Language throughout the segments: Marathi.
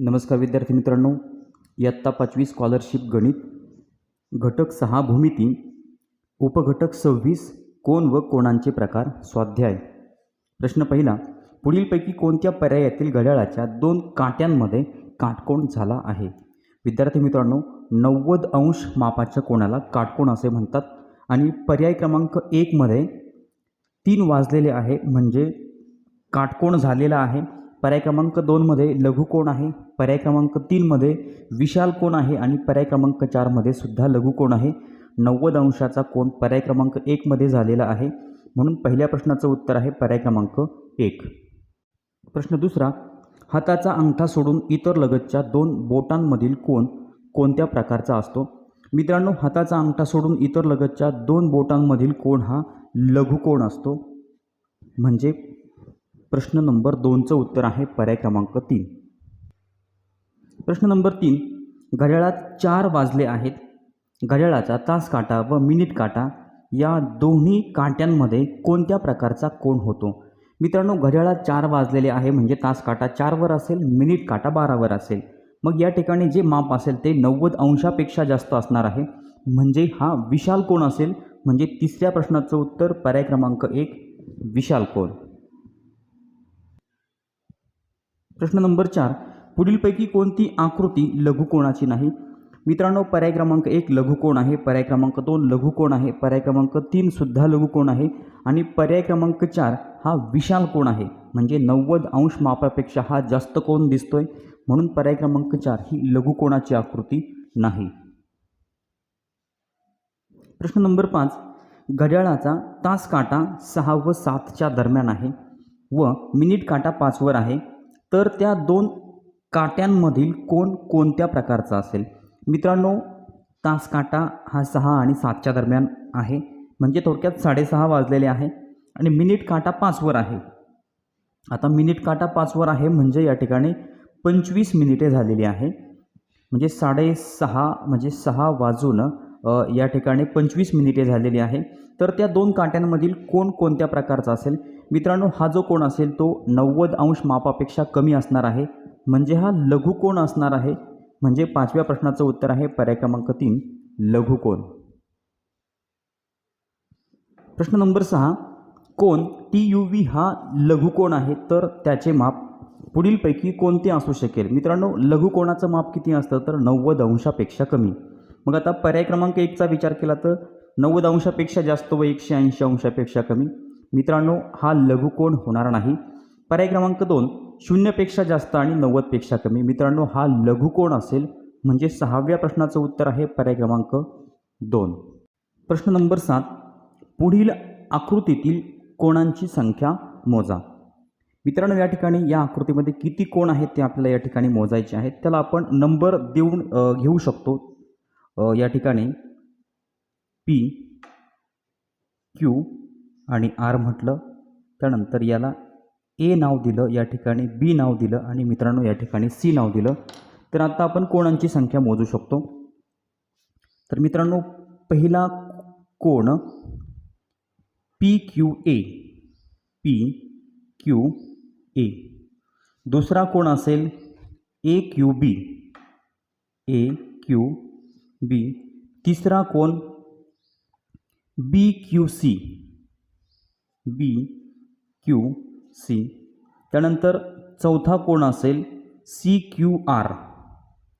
नमस्कार विद्यार्थी मित्रांनो इयत्ता पाचवी स्कॉलरशिप गणित घटक सहा भूमिती उपघटक सव्वीस कोण व कोणांचे प्रकार स्वाध्याय. प्रश्न पहिला पुढीलपैकी कोणत्या पर्यायातील घड्याळाच्या दोन काट्यांमध्ये काटकोण झाला आहे? विद्यार्थी मित्रांनो नव्वद अंश मापाच्या कोणाला काटकोण असे म्हणतात? आणि पर्याय क्रमांक एकमध्ये तीन वाजलेले आहे म्हणजे काटकोण झालेला आहे. पर्याय क्रमांक दोनमध्ये लघु कोण आहे? पर्याय क्रमांक तीनमध्ये विशाल कोण आहे? आणि पर्याय क्रमांक चारमध्ये सुद्धा लघु कोण आहे? नव्वद अंशाचा कोण पर्याय क्रमांक एकमध्ये झालेला आहे. म्हणून पहिल्या प्रश्नाचं उत्तर आहे पर्याय क्रमांक एक. प्रश्न दुसरा हाताचा अंगठा सोडून इतर लगतच्या दोन बोटांमधील कोण कोणत्या प्रकारचा असतो? मित्रांनो हाताचा अंगठा सोडून इतर लगतच्या दोन बोटांमधील कोण हा लघुकोण असतो? म्हणजे प्रश्न नंबर दोनचं उत्तर आहे पर्याय क्रमांक तीन. प्रश्न नंबर तीन घड्याळात चार वाजले आहेत. घड्याळाचा तास काटा व मिनिट काटा या दोन्ही काट्यांमध्ये कोणत्या प्रकारचा कोण होतो? मित्रांनो घड्याळात चार वाजलेले आहे म्हणजे तास काटा चारवर असेल मिनिट काटा बारावर असेल. मग या ठिकाणी जे माप असेल ते नव्वद अंशापेक्षा जास्त असणार आहे. म्हणजे हा विशाल कोण असेल म्हणजे तिसऱ्या प्रश्नाचं उत्तर पर्याय क्रमांक एक विशाल कोण प्रश्न नंबर चार. पुढीलपैकी कोणती आकृती लघुकोणाची नाही? मित्रांनो पर्याय क्रमांक एक लघुकोण आहे पर्याय क्रमांक दोन लघुकोण आहे पर्याय क्रमांक तीनसुद्धा लघुकोण आहे आणि पर्याय क्रमांक चार हा विशाल कोण आहे? म्हणजे नव्वद अंश मापापेक्षा हा जास्त कोण दिसतोय? म्हणून पर्याय क्रमांक चार ही लघुकोणाची आकृती नाही. प्रश्न नंबर पाच. घड्याळाचा तास काटा सहा व सातच्या दरम्यान आहे व मिनिट काटा पाचवर आहे. तर त्या दोन काट्यांमधील कोण कोणत्या प्रकारचा असेल? मित्रांनो तास काटा हा सहा आणि सातच्या दरम्यान आहे. म्हणजे थोडक्यात साडेसहा वाजलेले आहे आणि मिनिट काटा पाचवर आहे. आता मिनिट काटा पाचवर आहे म्हणजे या ठिकाणी पंचवीस मिनिटे झालेली आहे. म्हणजे साडेसहा म्हणजे सहा वाजून या ठिकाणी पंचवीस मिनिटे झालेली आहे. तर त्या दोन काट्यांमधील कोण कोणत्या प्रकारचा असेल? मित्रांनो हा जो कोण असेल तो नव्वद अंश मापापेक्षा कमी असणार आहे. म्हणजे हा लघुकोण असणार आहे? म्हणजे पाचव्या प्रश्नाचं उत्तर आहे पर्याय क्रमांक तीन लघुकोण प्रश्न नंबर सहा कोण टी यू व्ही हा लघुकोण आहे? तर त्याचे माप पुढीलपैकी कोणते असू शकेल? मित्रांनो लघुकोणाचं माप किती असतं? तर नव्वद अंशापेक्षा कमी. मग आता पर्याय क्रमांक एकचा विचार केला तर नव्वद अंशापेक्षा जास्त व एकशे ऐंशी अंशापेक्षा कमी. मित्रांनो हा लघुकोण होणार नाही. पर्याय क्रमांक दोन शून्यपेक्षा जास्त आणि नव्वदपेक्षा कमी. मित्रांनो हा लघुकोण असेल म्हणजे सहाव्या प्रश्नाचं उत्तर आहे पर्याय क्रमांक दोन. प्रश्न नंबर सात पुढील आकृतीतील कोणांची संख्या मोजा. मित्रांनो या ठिकाणी या आकृतीमध्ये किती कोण आहेत ते आपल्याला या ठिकाणी मोजायचे आहेत. त्याला आपण नंबर देऊन घेऊ शकतो. या ठिकाणी पी क्यू आणि आर म्हटलं. त्यानंतर याला ए नाव दिलं या ठिकाणी बी नाव दिलं आणि मित्रांनो या ठिकाणी सी नाव दिलं. तर आता आपण कोणांची संख्या मोजू शकतो? तर मित्रांनो पहिला कोण? P Q A. P Q A. दुसरा कोण असेल? A Q B. A Q B. तिसरा कोण? B Q C. B Q C. त्यानंतर चौथा कोण असेल? C Q R.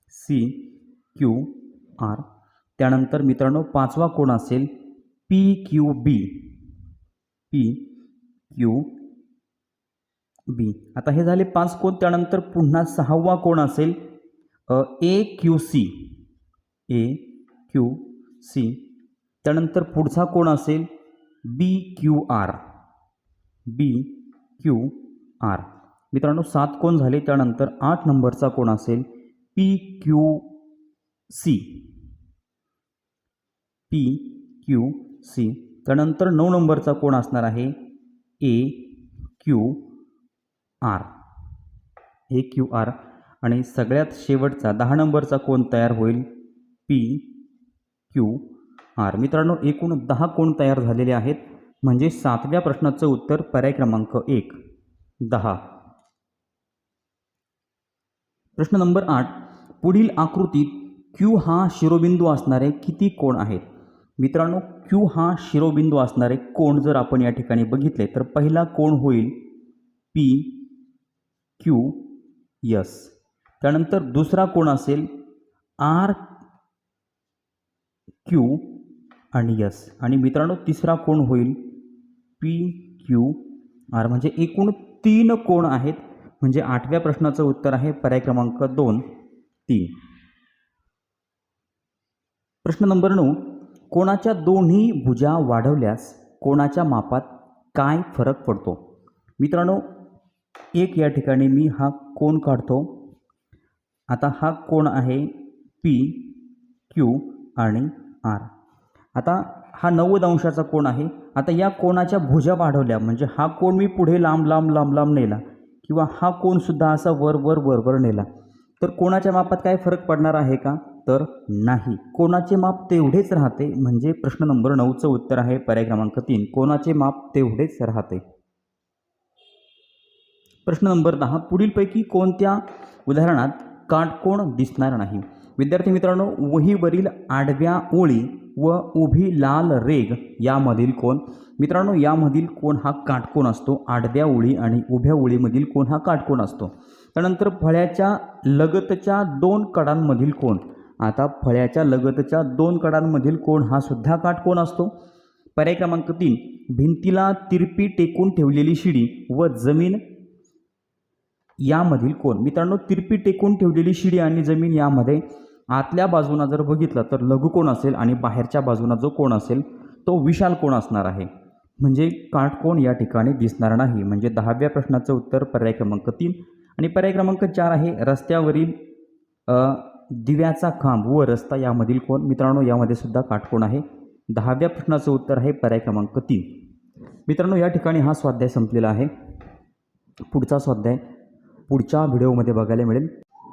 C Q R. त्यानंतर मित्रांनो पाचवा कोण असेल? P Q B. P Q B. आता हे झाले पाच कोण. त्यानंतर पुन्हा सहावा कोण असेल? A Q C. A Q C. त्यानंतर पुढचा कोण असेल? B Q R. B Q R. मित्रांनो सात कोण झाले त्यानंतर आठ नंबरचा कोण असेल? P Q C. P Q C. त्यानंतर नऊ नंबरचा कोण असणार आहे? A Q R. A Q R. आणि सगळ्यात शेवटचा दहा नंबरचा कोण तयार होईल? P Q R. मित्रांनो एकूण दहा कोण तयार झालेले आहेत? म्हणजे सातव्या प्रश्नाचं उत्तर पर्याय क्रमांक एक. दहा. प्रश्न नंबर आठ. पुढील आकृतीत क्यू हा शिरोबिंदू असणारे किती कोण आहेत? मित्रांनो क्यू हा शिरोबिंदू असणारे कोण जर आपण या ठिकाणी बघितले तर पहिला कोण होईल? पी. क्यू. यस. त्यानंतर दुसरा कोण असेल? आर. क्यू. आणि यस. आणि मित्रांनो तिसरा कोण होईल? पी क्यू आर म्हणजे एकूण तीन कोण आहेत? म्हणजे आठव्या प्रश्नाचं उत्तर आहे पर्याय क्रमांक दोन तीन. प्रश्न नंबर नऊ कोणाच्या दोन्ही भुजा वाढवल्यास कोणाच्या मापात काय फरक पडतो? मित्रांनो एक या ठिकाणी मी हा कोण काढतो. आता हा कोण आहे? पी क्यू आणि आर. आता हा नव्वद अंशाचा कोण आहे? आता या कोणाच्या भुजा वाढवल्या म्हणजे हा कोण मी पुढे लांब लांब लांब लांब नेला? किंवा हा कोणसुद्धा असा वर वर वर वर नेला? तर कोणाच्या मापात काय फरक पडणार आहे का? तर नाही. कोणाचे माप तेवढेच राहते म्हणजे प्रश्न नंबर नऊचं उत्तर आहे पर्याय क्रमांक तीन. कोणाचे माप तेवढेच राहते? प्रश्न नंबर दहा. पुढीलपैकी कोणत्या उदाहरणात काटकोण दिसणार नाही? विद्यार्थी मित्रांनो वहीवरील आडव्या ओळी व उभी लाल रेग यामधील कोण मित्रांनो यामधील कोण हा काटकोण असतो. आडव्या ओळी आणि उभ्या ओळीमधील कोण हा काटकोण असतो. त्यानंतर फळ्याच्या लगतच्या दोन कडांमधील कोण आता फळ्याच्या लगतच्या दोन कडांमधील कोण हा सुद्धा काटकोण असतो. पर्याय क्रमांक तीन भिंतीला तिरपी टेकून ठेवलेली शिडी व जमीन यामधील कोण मित्रांनो तिरपी टेकून ठेवलेली शिडी आणि जमीन यामध्ये आतल्या बाजूनं जर बघितलं तर लघुकोण असेल आणि बाहेरच्या बाजूला जो कोण असेल तो विशाल कोण असणार आहे? म्हणजे काटकोण या ठिकाणी दिसणार नाही. म्हणजे दहाव्या प्रश्नाचं उत्तर पर्याय क्रमांक तीन. आणि पर्याय क्रमांक चार आहे रस्त्यावरील दिव्याचा खांब व रस्ता यामधील कोण? मित्रांनो यामध्ये सुद्धा काटकोण आहे? दहाव्या प्रश्नाचं उत्तर आहे पर्याय क्रमांक तीन. मित्रांनो या ठिकाणी हा स्वाध्याय संपलेला आहे. पुढचा स्वाध्याय पुढच्या व्हिडिओमध्ये बघायला मिळेल.